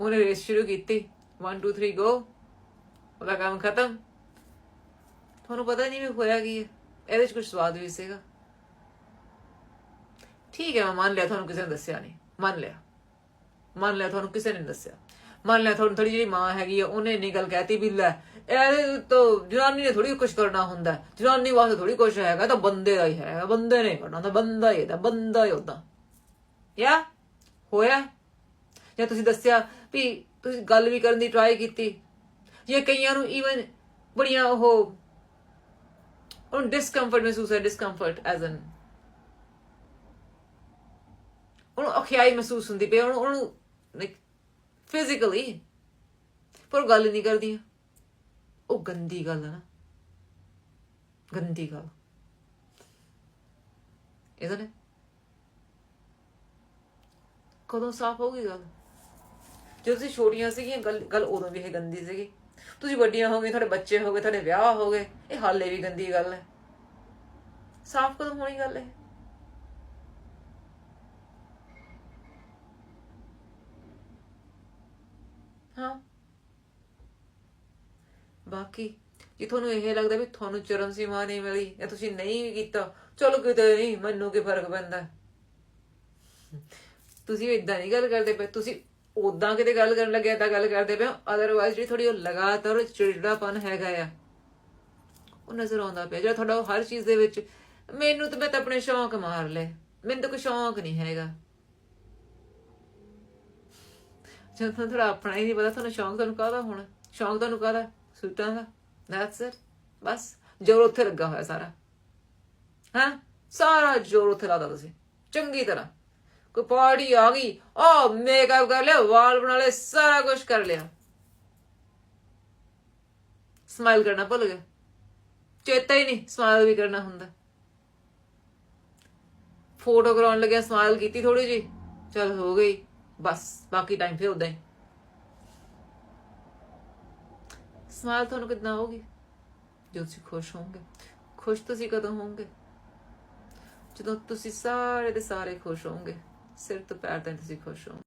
ਉਹਨੇ ਰੇਸ ਸ਼ੁਰੂ ਕੀਤੀ 1 2 3 ਗੋ ਉਹਦਾ ਕੰਮ ਖਤਮ ਤੁਹਾਨੂੰ ਪਤਾ ਨਹੀਂ ਵੀ ਹੋਇਆ ਕੀ ਹੈ ਇਹਦੇ 'ਚ ਕੁਝ ਸਵਾਦ ਵੀ ਸੀਗਾ ਠੀਕ ਹੈ ਮੈਂ ਮੰਨ ਲਿਆ ਤੁਹਾਨੂੰ ਕਿਸੇ ਨੇ ਦੱਸਿਆ ਨਹੀਂ ਮੰਨ ਲਿਆ ਮੰਨ ਲਿਆ ਤੁਹਾਨੂੰ ਕਿਸੇ ਨੇ ਦੱਸਿਆ ਮੰਨ ਲਿਆ ਤੁਹਾਨੂੰ ਥੋੜੀ ਜਿਹੜੀ ਮਾਂ ਹੈਗੀ ਆ ਉਹਨੇ ਇੰਨੀ ਗੱਲ ਕਹਿਤੀ ਵੀ ਲੈ ਇਹ ਤੋਂ ਜਨਾਨੀ ਨੇ ਥੋੜੀ ਕੁਝ ਕਰਨਾ ਹੁੰਦਾ ਜਨਾਨੀ ਵਾਸਤੇ ਥੋੜੀ ਕੁਝ ਹੈਗਾ ਤਾਂ ਬੰਦੇ ਦਾ ਹੀ ਹੈ ਬੰਦੇ ਨੇ ਕਰਨਾ ਤਾਂ ਬੰਦਾ ਹੀ ਦਾ ਬੰਦਾ ਹੀ ਉਦਾਂ ਯਾ ਹੋਇਆ ਜਾਂ ਤੁਸੀਂ ਦੱਸਿਆ ਵੀ ਤੁਸੀਂ ਗੱਲ ਵੀ ਕਰਨ ਦੀ ਟਰਾਈ ਕੀਤੀ, ਜਾਂ ਕਈਆਂ ਨੂੰ ਈਵਨ ਬੜੀਆਂ ਉਹ ਉਹਨੂੰ ਡਿਸਕੰਫਰਟ ਮਹਿਸੂਸ ਹੈ ਡਿਸਕੰਫਰਟ ਐਜ਼ ਐਨ ਉਹਨੂੰ ਅਖਿਆਈ ਮਹਿਸੂਸ ਹੁੰਦੀ ਪਈ, ਉਹਨੂੰ ਉਹਨੂੰ ਲਾਈਕ ਫਿਜ਼ੀਕਲੀ ਪਰ ਉਹ ਗੱਲ ਨਹੀਂ ਕਰਦੀਆਂ। ਉਹ ਗੰਦੀ ਗੱਲ ਹੈ ਨਾ। ਗੰਦੀ ਗੱਲ। ਇਹਦਾ ਨੇ ਕਦੋਂ ਸਾਫ਼ ਹੋਊਗੀ ਗੱਲ? ਜਦੋਂ ਤੁਸੀਂ ਛੋਟੀਆਂ ਸੀਗੀਆਂ, ਗੱਲ ਗੱਲ ਉਦੋਂ ਵੀ ਇਹ ਗੰਦੀ ਸੀਗੀ। ਤੁਸੀਂ ਵੱਡੀਆਂ ਹੋ ਗਏ ਤੁਹਾਡੇ ਬੱਚੇ ਹੋ ਗਏ ਤੁਹਾਡੇ ਵਿਆਹ ਹੋ ਗਏ ਇਹ ਹਾਲੇ ਵੀ ਗੰਦੀ ਗੱਲ ਹੈ। ਸਾਫ਼ ਕਦੋਂ ਹੋਣੀ ਗੱਲ ਹੈ ਹਾਂ। ਬਾਕੀ, ਜੇ ਤੁਹਾਨੂੰ ਇਹ ਲੱਗਦਾ ਵੀ ਤੁਹਾਨੂੰ ਚਰਮ ਸੀਮਾ ਨਹੀਂ ਮਿਲੀ, ਜਾਂ ਤੁਸੀਂ ਨਹੀਂ ਕੀਤਾ, ਚਲੋ ਕਿਤੇ ਨਹੀਂ, ਮੈਨੂੰ ਕੀ ਫ਼ਰਕ ਪੈਂਦਾ? ਤੁਸੀਂ ਇਦਾਂ ਨਹੀਂ ਗੱਲ ਕਰਦੇ ਪਏ, ਤੁਸੀਂ ਉਦਾਂ ਕਿਤੇ ਗੱਲ ਕਰਨ ਲੱਗਿਆ ਤਾਂ ਗੱਲ ਕਰਦੇ ਪਏ ਅਦਰਵਾਈਜ਼ ਜਿਹੜੀ ਥੋੜੀ ਉਹ ਲਗਾਤਾਰ ਚਿੜਚਿੜਾਪਨ ਹੈਗਾ ਆ, ਉਹ ਨਜ਼ਰ ਆਉਂਦਾ ਪਿਆ। ਜਿਹੜਾ ਤੁਹਾਡਾ ਹਰ ਚੀਜ਼ ਦੇ ਵਿੱਚ, ਮੈਨੂੰ ਤਾਂ ਮੈਂ ਤਾਂ ਆਪਣੇ ਸ਼ੌਂਕ ਮਾਰ ਲਏ। ਮੈਨੂੰ ਤਾਂ ਕੋਈ ਸ਼ੌਂਕ ਨਹੀਂ ਹੈਗਾ। ਜਦੋਂ ਤੁਹਾਨੂੰ ਥੋੜਾ ਆਪਣਾ ਹੀ ਨਹੀਂ ਪਤਾ, ਤੁਹਾਨੂੰ ਸ਼ੌਂਕ ਤੁਹਾਨੂੰ ਕਾਹਦਾ ਹੋਣਾ? ਸ਼ੌਂਕ ਤੁਹਾਨੂੰ ਕਾਹਦਾ? ਸੂਟਾਂ ਦਾ? ਦੈਟਸ ਇਟ ਬਸ। ਜੋਰ ਉੱਥੇ ਲੱਗਾ ਹੋਇਆ ਸਾਰਾ। ਹਾਂ? ਸਾਰਾ ਜੋਰ ਉੱਥੇ ਲਾਦਾ ਤੁਸੀਂ। ਚੰਗੀ ਤਰ੍ਹਾਂ। ਕੋਈ ਪਾਰਟੀ ਆ ਗਈ। ਆ ਮੇਕਅਪ ਕਰ ਲਿਆ, ਵਾਲ ਬਣਾ ਲਏ, ਸਾਰਾ ਕੁਝ ਕਰ ਲਿਆ। ਸਮਾਈਲ ਕਰਨਾ ਭੁੱਲ ਗਿਆ ਚੇਤਾ ਹੀ ਨਹੀਂ ਸਮਾਈਲ ਵੀ ਕਰਨਾ ਹੁੰਦਾ। ਫੋਟੋ ਕਰਾਉਣ ਲੱਗਿਆ ਸਮਾਈਲ ਕੀਤੀ ਥੋੜੀ ਜੀ ਚਲ ਹੋ ਗਈ, ਬਸ, ਬਾਕੀ ਟਾਈਮ ਫੇਰ ਉਦਾਂ ਹੀ। ਸਮਾਈਲ ਤੁਹਾਨੂੰ ਕਿਦਾਂ ਹੋਗੀ ਜਦੋਂ ਤੁਸੀਂ ਖੁਸ਼ ਹੋਵੋਗੇ। ਖੁਸ਼ ਤੁਸੀਂ ਕਦੋਂ ਹੋਵੋਗੇ? ਜਦੋਂ ਤੁਸੀਂ ਸਾਰੇ ਦੇ ਸਾਰੇ ਖੁਸ਼ ਹੋਵੋਗੇ। ਸਿਰ ਤੋਂ ਪੈਰ ਤੱਕ ਤੁਸੀਂ ਖੁਸ਼ ਹੋ